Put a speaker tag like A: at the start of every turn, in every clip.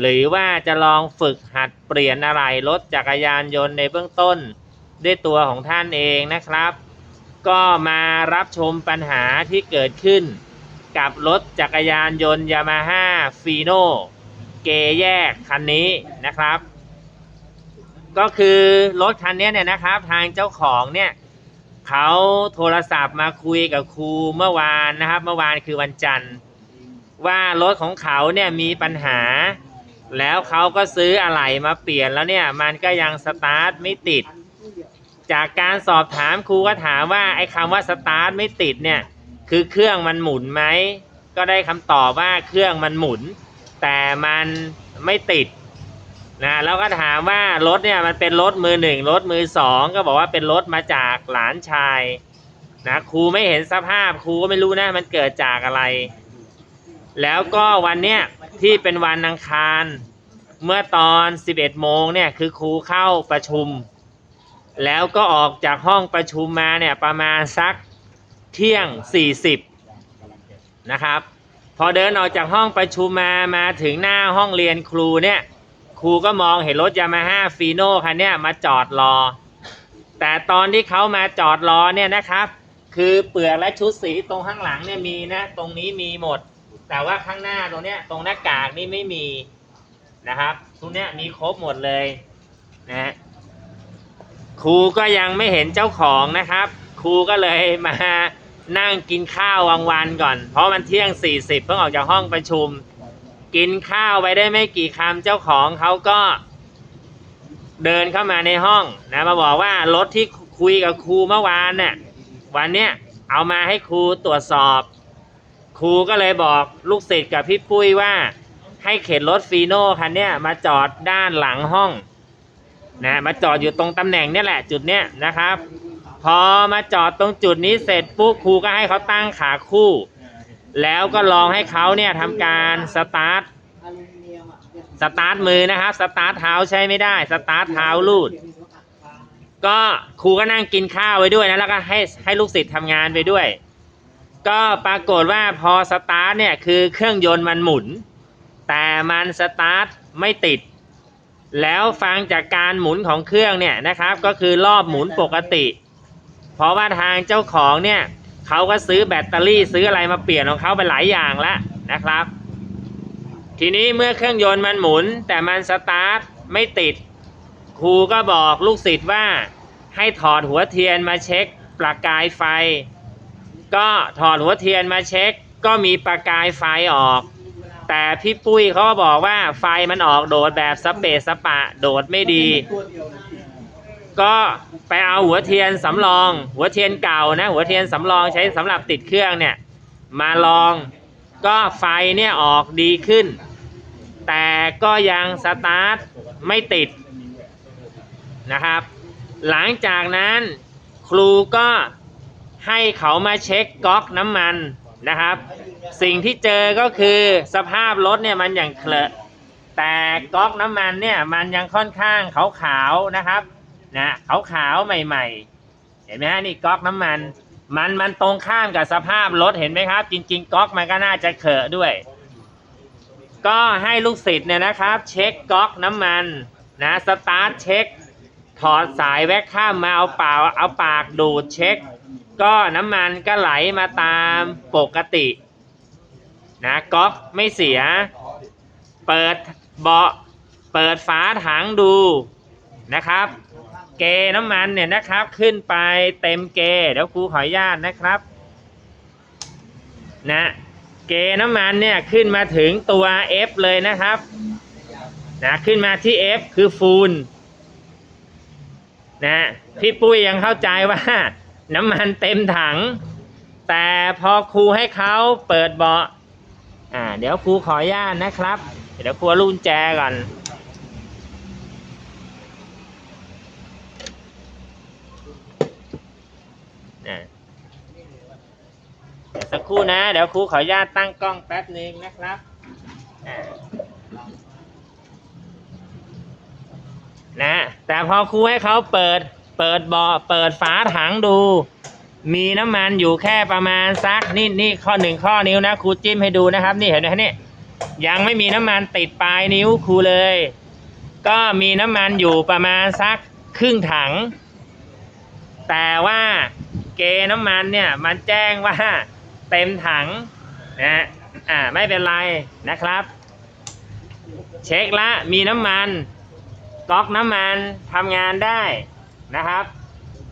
A: หรือว่าจะลองฝึกหัดเปลี่ยนอะไรรถจักรยานยนต์ในเบื้องต้น ด้วยตัวของท่านเองนะครับ ก็มารับชมปัญหาที่เกิดขึ้น กับรถจักรยานยนต์ยามาฮ่าฟีโนเกแยกคันนี้นะครับ ก็คือรถคันนี้เนี่ยนะครับทางเจ้าของเนี่ยเขาโทรศัพท์มาคุยกับครูเมื่อวานนะครับ เมื่อวานคือวันจันทร์ว่ารถของเขาเนี่ยมีปัญหา แล้วเขาก็ซื้ออะไหล่มาเปลี่ยนแล้วเนี่ย มันก็ยังสตาร์ทไม่ติด จากการสอบถามครูก็ถามว่าไอ้คำว่าสตาร์ทไม่ติดเนี่ย คือเครื่องมันหมุนไหม ก็ได้คำตอบว่าเครื่องมันหมุน แต่มันไม่ติดนะแล้วก็ถามว่ารถเนี่ยมันเป็นรถมือหนึ่งรถมือสองก็บอกว่าเป็นรถมาจากหลานชายนะครูไม่เห็นสภาพครูก็ไม่รู้นะมันเกิดจากอะไร แล้วก็วันเนี้ยที่เป็นวันอังคาร เมื่อตอน 11 โมงเนี่ยคือครูเข้าประชุม แล้วก็ออกจากห้องประชุมมาเนี่ยประมาณสักเที่ยง 40 นะครับ พอเดินออกจากห้องประชุมมามาถึงหน้าห้องเรียนครูเนี่ยครูก็มองเห็นรถยามาฮ่าฟีโน่คันเนี้ยมาจอดรอ แต่ตอนที่เขามาจอดรอเนี่ยนะครับ คือเปลือกและชุดสีตรงข้างหลังเนี่ยมีนะ ตรงนี้มีหมด แต่ว่าข้างหน้าตรงเนี้ยตรงหน้ากากนี่ไม่มีนะครับตรงเนี้ยมีครบหมดเลยนะฮะครูก็ยังไม่เห็นเจ้าของนะครับ ครูก็เลยมานั่งกินข้าวกลางวันก่อน เพราะมันเที่ยง 40 เพิ่งออกจากห้องประชุม กินข้าวไปได้ไม่กี่คำเจ้าของเขาก็เดินเข้ามาในห้องนะมาบอกว่ารถที่คุยกับครูเมื่อวานเนี่ยวันเนี้ยเอามาให้ครูตรวจสอบ ครูก็เลยบอกลูกศิษย์กับพี่ปุ้ยว่า ให้เข็นรถฟีโน่คันเนี้ยมาจอดด้านหลังห้องนะมาจอดอยู่ตรงตำแหน่งเนี่ยแหละจุดเนี้ยนะครับ พอมาจอดตรงจุดนี้เสร็จปุ๊บครูก็ให้เขาตั้งขาคู่ แล้วก็ลองให้เขาเนี่ยทำการสตาร์ทสตาร์ทมือนะครับสตาร์ทเท้าใช้ไม่ได้สตาร์ทเท้าลูด ก็ครูก็นั่งกินข้าวไว้ด้วยนะแล้วก็ให้ให้ลูกศิษย์ทำงานไปด้วย ก็ปรากฏว่าพอสตาร์ทเนี่ยคือเครื่องยนต์มันหมุน แต่มันสตาร์ทไม่ติด แล้วฟังจากการหมุนของเครื่องเนี่ยนะครับ ก็คือรอบหมุนปกติ เพราะว่าทางเจ้าของเนี่ยเขาก็ซื้อแบตเตอรี่ซื้ออะไรมาเปลี่ยนของเขาไปหลายอย่างแล้วนะครับ ทีนี้เมื่อเครื่องยนต์มันหมุน แต่มันสตาร์ทไม่ติด ครูก็บอกลูกศิษย์ว่าให้ถอดหัวเทียนมาเช็คประกายไฟ ก็ถอดหัวเทียนมาเช็ค ก็มีประกายไฟออก แต่พี่ปุ้ยเขาก็บอกว่าไฟมันออกโดดแบบสเปซสปะ โดดไม่ดี ก็ไปเอาหัวเทียนสำรอง หัวเทียนเก่านะ หัวเทียนสำรองใช้สำหรับติดเครื่องเนี่ย มาลองก็ไฟเนี่ยออกดีขึ้น แต่ก็ยังสตาร์ทไม่ติดนะครับ หลังจากนั้นครูก็ ให้เขามาเช็คก๊อกน้ำมันนะครับ สิ่งที่เจอก็คือสภาพรถเนี่ยมันอย่างเคลอะแต่ก๊อกน้ำมันเนี่ยมันยังค่อนข้างขาวๆนะครับนะขาวๆใหม่ๆ เห็นไหมฮะนี่ก๊อกน้ำมัน มันมันตรงข้ามกับสภาพรถเห็นไหมครับ จริง ๆ ก๊อกมันก็น่าจะเขอะด้วย ก็ให้ลูกศิษย์เนี่ยนะครับ เช็คก๊อกน้ำมันนะสตาร์ทเช็คถอดสายแวคข้ามมาเอาปล่าเอาปากดูดเช็ค ก็น้ำมันก็ไหลมาตามปกตินะก๊อกไม่เสีย เปิดเบาะเปิดฝาถังดูนะครับ เกน้ำมันเนี่ยนะครับขึ้นไปเต็มเกเดี๋ยวครูขออนุญาตนะครับนะเกน้ำมันเนี่ยขึ้นมาถึงตัว F เลยนะครับนะขึ้นมาที่ F คือฟูลนะพี่ปุ้ยยังเข้าใจว่า น้ำมันเต็มถัง แต่พอครูให้เขาเปิดเบาะอ่า เดี๋ยวครูขออนุญาตนะครับ เดี๋ยวครัวลูกกุญแจก่อนนเดี๋ยวสักครู่นะ เดี๋ยวครูขออนุญาตตั้งกล้องแป๊บหนึ่งนะครับนะ แต่พอครูให้เขาเปิด เปิดบาะเปิดฝาถังดู มีน้ำมันอยู่แค่ประมาณสักนี่นี่ข้อหนึ่งข้อนิ้วนะครูจิ้มให้ดูนะครับ นี่เห็นไหมนี่ยังไม่มีน้ำมันติดปลายนิ้วครูเลย ก็มีน้ำมันอยู่ประมาณสักครึ่งถัง แต่ว่าเกน้ำมันเนี่ยมันแจ้งว่าเต็มถังนะอ่าไม่เป็นไรนะครับ เช็คละมีน้ำมันก๊อกน้ำมันทำงานได้ นะครับ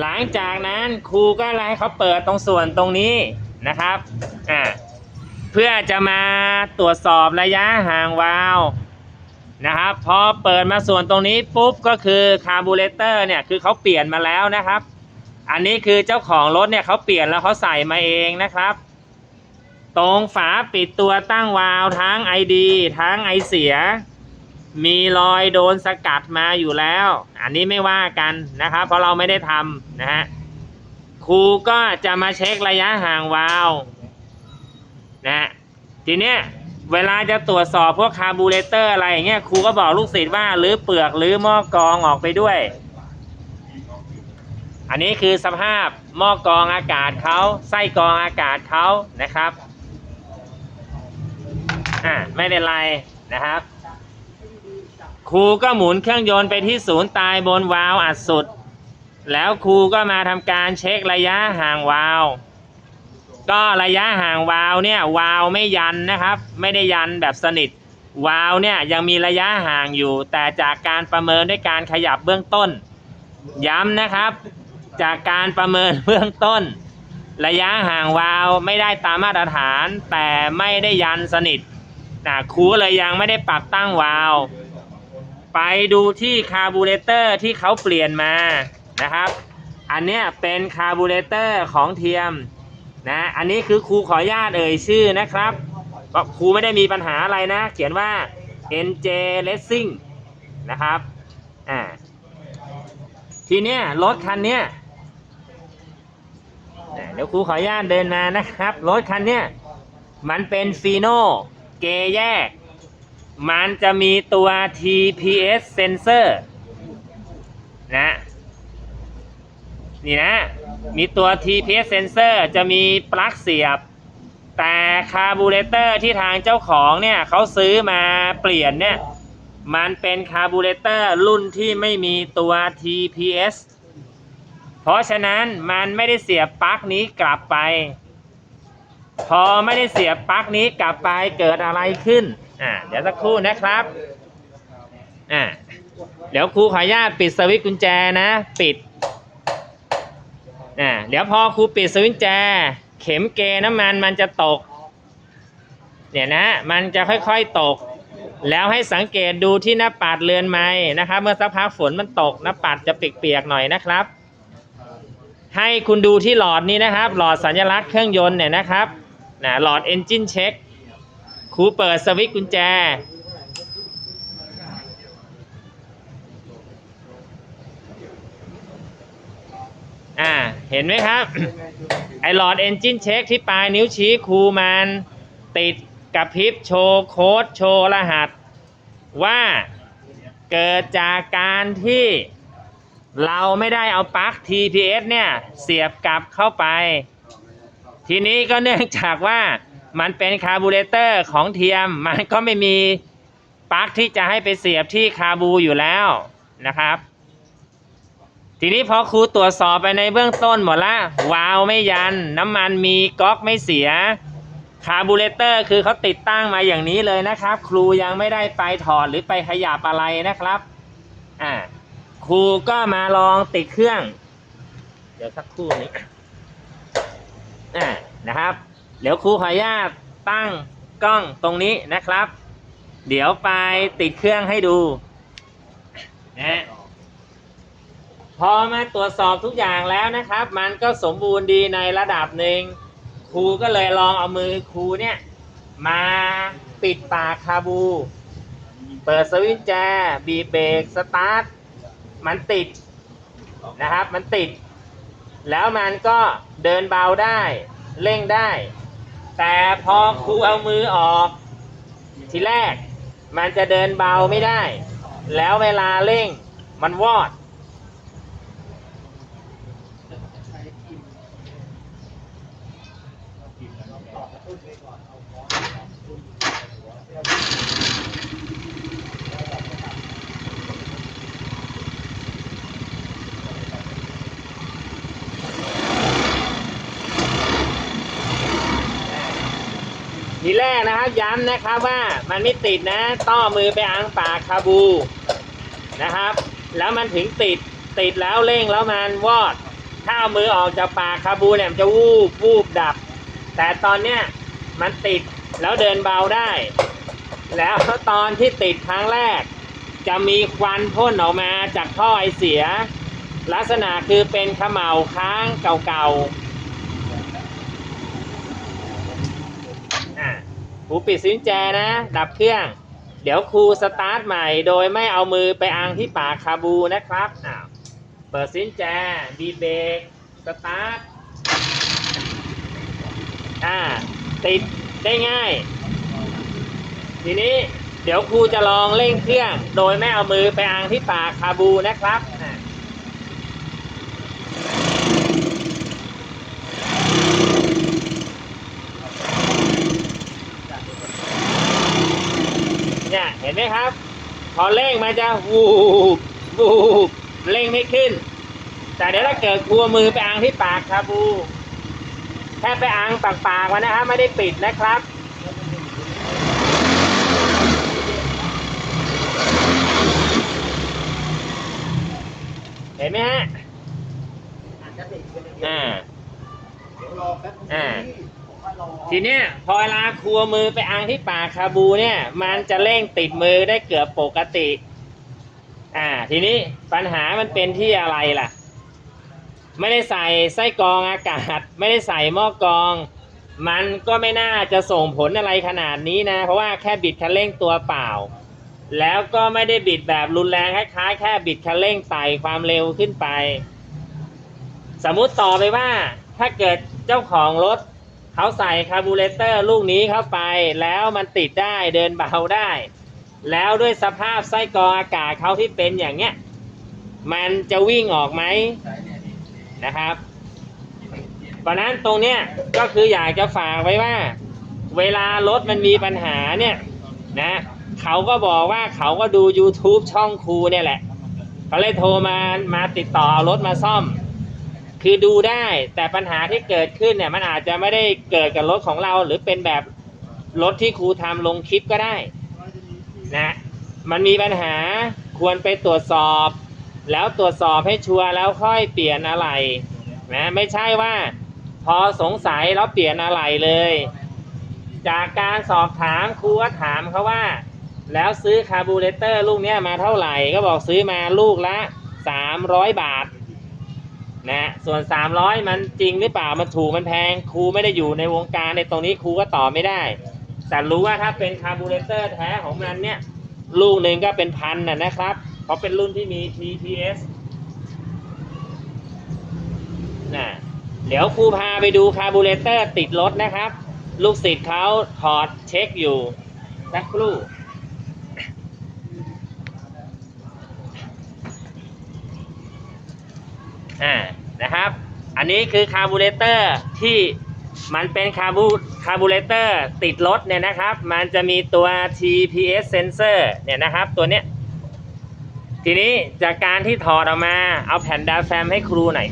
A: หลังจากนั้นครูก็ให้เขาเปิดตรงส่วนตรงนี้นะครับอ่าเพื่อจะมาตรวจสอบระยะห่างวาล์วนะครับพอเปิดมาส่วนตรงนี้ปุ๊บก็คือคาร์บูเรเตอร์เนี่ยคือเขาเปลี่ยนมาแล้วนะครับ อันนี้คือเจ้าของรถเนี่ยเขาเปลี่ยนแล้วเขาใส่มาเองนะครับ ตรงฝาปิดตัวตั้งวาล์วทั้ง ID ทั้งไอเสีย มีรอยโดนสกัดมาอยู่แล้ว อันนี้ไม่ว่ากันนะครับ เพราะเราไม่ได้ทำนะฮะครูก็จะมาเช็คระยะห่างวาล์วนะฮะทีเนี้ยเวลาจะตรวจสอบพวกคาร์บูเรเตอร์อะไรอย่างเงี้ยครูก็บอกลูกศิษย์ว่าหรือเปลือกหรือหม้อกรองออกไปด้วย อันนี้คือสภาพหม้อกรองอากาศเขาไส้กรองอากาศเขานะครับอ่าไม่เป็นไรนะครับ ครูก็หมุนเครื่องยนต์ไปที่ศูนย์ตายบนวาล์วอัดสุด แล้วครูก็มาทำการเช็คระยะห่างวาล์วก็ระยะห่างวาล์วเนี่ยวาล์วไม่ยันนะครับ ไม่ได้ยันแบบสนิทวาล์วเนี่ยยังมีระยะห่างอยู่ แต่จากการประเมินด้วยการขยับเบื้องต้น ย้ำนะครับ จากการประเมินเบื้องต้น ระยะห่างวาล์วไม่ได้ตามมาตรฐาน แต่ไม่ได้ยันสนิทนะครูเลยยังไม่ได้ปรับตั้งวาล์ว ไปดูที่คาร์บูเรเตอร์ที่เขาเปลี่ยนมานะครับ อันเนี้ยเป็นคาร์บูเรเตอร์ของเทียมนะ อันนี้คือครูขออนุญาตเอ่ยชื่อนะครับก็ครูไม่ได้มีปัญหาอะไรนะ เขียนว่า NJ Racing นะครับ อ่า ทีเนี้ยรถคันเนี้ยเดี๋ยวครูขออนุญาตเดินมานะครับ รถคันเนี้ยมันเป็นฟีโนเกแยก มันจะมีตัว TPS sensor นะนี่นะ มีตัว TPS sensor จะมีปลั๊กเสียบ แต่คาร์บูเรเตอร์ที่ทางเจ้าของเนี่ยเขาซื้อมาเปลี่ยนเนี่ย มันเป็นคาร์บูเรเตอร์รุ่นที่ไม่มีตัว TPS เพราะฉะนั้นมันไม่ได้เสียบปลั๊กนี้กลับไป พอไม่ได้เสียบปลั๊กนี้กลับไปเกิดอะไรขึ้น อ่าเดี๋ยวสักครู่นะครับอ่าเดี๋ยวครูขออนุญาตปิดสวิตช์กุญแจนะ ปิดอ่าเดี๋ยวพอครูปิดสวิตช์กุญแจ เข็มเกน้ำมันมันจะตก เนี่ยนะ มันจะค่อยๆตก แล้วให้สังเกตดูที่หน้าปัดเรือนไม้นะครับ เมื่อสักพักฝนมันตกหน้าปัดจะเปียกๆหน่อยนะครับ ให้คุณดูที่หลอดนี้นะครับ หลอดสัญลักษณ์เครื่องยนต์เนี่ยนะครับนะหลอด Engine Check ค รูเปิดสวิตกุญแจ อ่า เห็นไหมครับ ไอหลอด Engine Check ที่ปลายนิ้วชี้ครูมันติดกับพริบโชว์โค้ดโชว์รหัส ว่าเกิดจากการที่เราไม่ได้เอาปลั๊ก TPS เนี่ย เสียบกลับเข้าไป ทีนี้ก็เนื่องจากว่า มันเป็นคาร์บูเรเตอร์ของเทียม มันก็ไม่มีปลั๊กที่จะให้ไปเสียบที่คาบูอยู่แล้วนะครับ ทีนี้พอครูตรวจสอบไปในเบื้องต้นหมดละวาล์วไม่ยัน น้ำมันมีก๊อกไม่เสียคาร์บูเรเตอร์คือเขาติดตั้งมาอย่างนี้เลยนะครับ ครูยังไม่ได้ไปถอดหรือไปขยับอะไรนะครับอ่าครูก็มาลองติดเครื่อง เดี๋ยวสักครู่นี้อ่านะครับ เดี๋ยวครูขออนุญาตตั้งกล้องตรงนี้นะครับ เดี๋ยวไปติดเครื่องให้ดูนะพอมาตรวจสอบทุกอย่างแล้วนะครับ มันก็สมบูรณ์ดีในระดับหนึ่งครูก็เลยลองเอามือครูเนี่ย มาปิดปากคาบู เปิดสวิตช์แจบีเบรกสตาร์ทมันติดนะครับ มันติด แล้วมันก็เดินเบาได้ เร่งได้ แต่พอครูเอามือออก ทีแรก มันจะเดินเบาไม่ได้ แล้วเวลาเร่งมันวอด กนะครับ ย้ำนะครับว่ามันไม่ติดนะ ต้อมือไปอังปากคาบูนะครับ แล้วมันถึงติดติดแล้วเร่งแล้วมันวอด ถ้าเอามือออกจากปากคาบูเนี่ยมันจะวูบวูบดับ แต่ตอนเนี้ยมันติดแล้วเดินเบาได้ แล้วตอนที่ติดครั้งแรก จะมีควันพ่นออกมาจากท่อไอเสีย ลักษณะคือเป็นขม่าค้างเก่าๆ อะ ครูปิดสวิตช์แจนะ ดับเครื่อง เดี๋ยวครูสตาร์ทใหม่ โดยไม่เอามือไปอังที่ปากคาบูนะครับอ้าวเปิดสวิตช์แจบีเบรกสตาร์ทอ่าติดได้ง่าย ทีนี้เดี๋ยวครูจะลองเร่งเครื่อง โดยไม่เอามือไปอังที่ปากคาบูนะครับอะเนี่ยเห็นไหมครับ พอเร่งมันจะวูบวูบเร่งไม่ขึ้น แต่เดี๋ยวถ้าเกิดครัวมือไปอังที่ปากคาบูแค่ไปอังปากปากๆมันนะครับไม่ได้ปิดนะครับเห็นไหมฮะอ่าอ่า ทีเนี้ยพอเวลาครัวมือไปอังที่ปากคาบูเนี่ย มันจะเร่งติดมือได้เกือบปกติ อ่า ทีนี้ปัญหามันเป็นที่อะไรล่ะ ไม่ได้ใส่ไส้กรองอากาศ ไม่ได้ใส่หม้อกรอง มันก็ไม่น่าจะส่งผลอะไรขนาดนี้นะ เพราะว่าแค่บิดคันเร่งตัวเปล่า แล้วก็ไม่ได้บิดแบบรุนแรงคล้ายๆแค่บิดคันเร่งไต่ความเร็วขึ้นไป สมมุติต่อไปว่า ถ้าเกิดเจ้าของรถ เขาใส่คาร์บูเรเตอร์ลูกนี้เข้าไปแล้วมันติดได้เดินเบาได้ แล้วด้วยสภาพไส้กรองอากาศเขาที่เป็นอย่างเงี้ย มันจะวิ่งออกไหมนะครับเพราะนั้นตรงเนี้ยก็คืออยากจะฝากไว้ว่า เวลารถมันมีปัญหาเนี่ยนะเขาก็บอกว่าเขาก็ดู YouTube ช่องครูเนี่ยแหละเขาเลยโทรมามาติดต่อเอารถมาซ่อม คือดูได้แต่ปัญหาที่เกิดขึ้นเนี่ย มันอาจจะไม่ได้เกิดกับรถของเรา หรือเป็นแบบรถที่ครูทำลงคลิปก็ได้นะมันมีปัญหาควรไปตรวจสอบ แล้วตรวจสอบให้ชัวร์แล้วค่อยเปลี่ยนอะไรนะไม่ใช่ว่า พอสงสัยแล้วเปลี่ยนอะไรเลย จากการสอบถามครูก็ถามเขาว่า แล้วซื้อคาร์บูเรเตอร์ลูกเนี้ยมาเท่าไหร่ ก็บอกซื้อมาลูกละ300บาท นะส่วน 300 มันจริงหรือเปล่ามันถูกมันแพงครูไม่ได้อยู่ในวงการในตรงนี้ครูก็ตอบไม่ได้ แต่รู้ว่าถ้าเป็นคาร์บูเรเตอร์แท้ของมันเนี่ย ลูกหนึ่งก็เป็นพันนะนะครับ เพราะเป็นรุ่นที่มี TPS นะเดี๋ยวครูพาไปดูคาร์บูเรเตอร์ติดรถนะครับ ลูกศิษย์เขาถอดเช็คอยู่สักครู่ อ่านะครับ อันนี้คือคาร์บูเรเตอร์ที่มันเป็นคาร์บูคาร์บูเรเตอร์ติดรถเนี่ยนะครับ มันจะมีตัว TPS sensor เนี่ยนะครับ ตัวเนี้ยทีนี้จากการที่ถอดออกมาเอาแผ่นดอะแฟมให้ครูหน่อย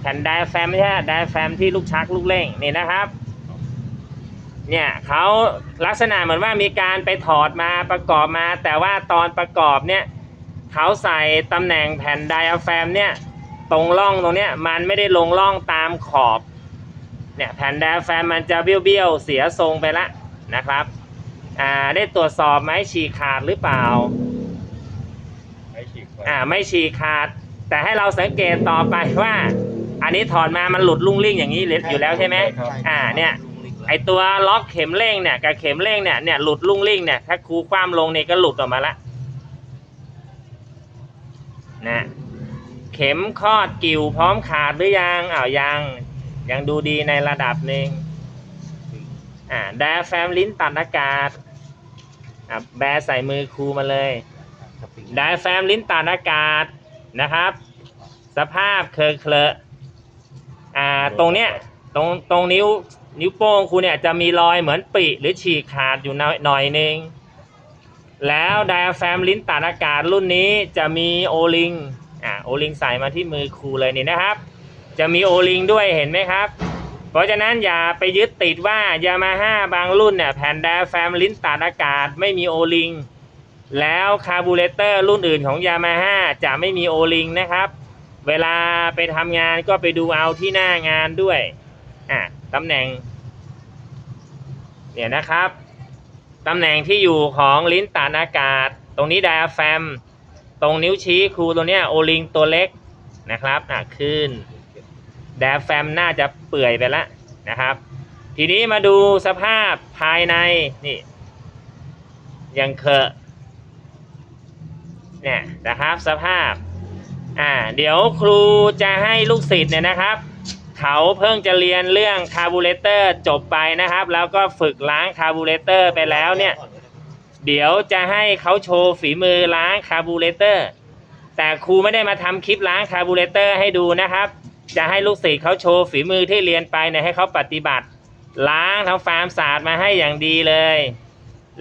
A: แผ่นดอะแฟมไม่ใช่ไดอะแฟมที่ลูกชักลูกเร่งนี่นะครับเนี่ยเขาลักษณะเหมือนว่ามีการไปถอดมาประกอบมา แต่ว่าตอนประกอบเนี่ยเขาใส่ตำแหน่งแผ่นไดอะแฟมเนี่ย ตรงร่องตรงเนี้ยมันไม่ได้ลงร่องตามขอบเนี่ยแผ่นไดอะแฟมมันจะเบี้ยวๆเสียทรงไปละนะครับอ่าได้ตรวจสอบไหมฉีกขาดหรือเปล่าอ่าไม่ฉีกขาด แต่ให้เราสังเกตต่อไปว่า อันนี้ถอดมามันหลุดลุ่งลิ่งอย่างนี้อยู่แล้วใช่ไหม
B: ใช่ครับ
A: อ่าเนี่ยไอตัวล็อกเข็มเร่งเนี่ยกับเข็มเร่งเนี่ยเนี่ยหลุดลุ่งลิ่งเนี่ยถ้าครูคว่ำลงเนี่ยก็หลุดออกมาละนะ เข็มคลอดกิ่วพร้อมขาดหรือยังอ้าวยัง ยังดูดีในระดับหนึ่งอ่าไดแฟมลิ้นตัดอากาศอะแบใส่มือครูมาเลยไดแฟมลิ้นตัดอากาศนะครับ สภาพเคลอะเคลอะอ่าตรงเนี้ยตรงตรงนิ้วนิ้วโป้งครูเนี่ยจะมีรอยเหมือนปริหรือฉีกขาดอยู่หน่อยหน่อยนึงแล้วไดแฟมลิ้นตัดอากาศรุ่นนี้จะมีโอลิง อ่าโอลิงใส่มาที่มือครูเลยนี่นะครับ จะมีโอลิงด้วยเห็นไหมครับ เพราะฉะนั้นอย่าไปยึดติดว่ายามาฮ่าบางรุ่นเนี่ยแผ่นไดอะแฟมลิ้นตัดอากาศไม่มีโอลิงแล้วคาร์บูเรเตอร์รุ่นอื่นของยามาฮ่าจะไม่มีโอลิงนะครับ เวลาไปทำงานก็ไปดูเอาที่หน้างานด้วยอะตำแหน่งเนี่ยนะครับ ตำแหน่งที่อยู่ของลิ้นตัดอากาศ ตรงนี้ไดอะแฟม ตรงนิ้วชี้ครูตัวเนี้ยโอลิงตัวเล็กนะครับอะขึ้นไดอะแฟมน่าจะเปื่อยไปแล้วนะครับ ทีนี้มาดูสภาพภายในนี่ยังเคอะเนี่ยนะครับสภาพอ่าเดี๋ยวครูจะให้ลูกศิษย์เนี่ยนะครับ เขาเพิ่งจะเรียนเรื่องคาร์บูเรเตอร์จบไปนะครับ แล้วก็ฝึกล้างคาร์บูเรเตอร์ไปแล้วเนี่ย เดี๋ยวจะให้เขาโชว์ฝีมือล้างคาร์บูเรเตอร์ แต่ครูไม่ได้มาทำคลิปล้างคาร์บูเรเตอร์ให้ดูนะครับ จะให้ลูกศิษย์เขาโชว์ฝีมือที่เรียนไปเนี่ยให้เขาปฏิบัติ ล้างทำความศาสะอาดมาให้อย่างดีเลย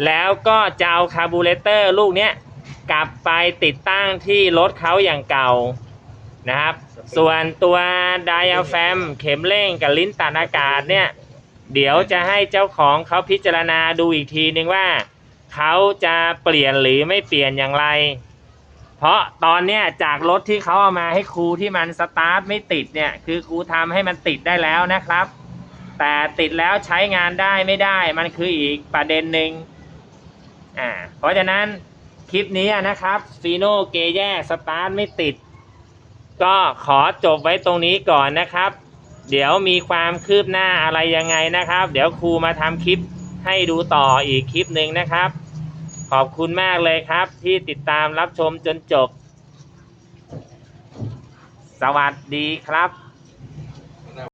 A: แล้วก็จะเอาคาร์บูเรเตอร์ลูกเนี้ยกลับไปติดตั้งที่รถเขาอย่างเก่านะครับ ส่วนตัวไดอะแฟมเข็มเร่งกับลิ้นตัดอากาศเนี่ย เดี๋ยวจะให้เจ้าของเขาพิจารณาดูอีกทีนึงว่า เขาจะเปลี่ยนหรือไม่เปลี่ยนอย่างไร เพราะตอนเนี้ยจากรถที่เขาเอามาให้ครูที่มันสตาร์ทไม่ติดเนี่ย คือครูทำให้มันติดได้แล้วนะครับ แต่ติดแล้วใช้งานได้ไม่ได้ มันคืออีกประเด็นหนึ่งอ่า เพราะฉะนั้นคลิปนี้นะครับฟีโนเกแยกสตาร์ทไม่ติด ก็ขอจบไว้ตรงนี้ก่อนนะครับ เดี๋ยวมีความคืบหน้าอะไรยังไงนะครับ เดี๋ยวครูมาทำคลิปให้ดูต่ออีกคลิปหนึ่งนะครับ ขอบคุณมากเลยครับที่ติดตามรับชมจนจบ สวัสดีครับ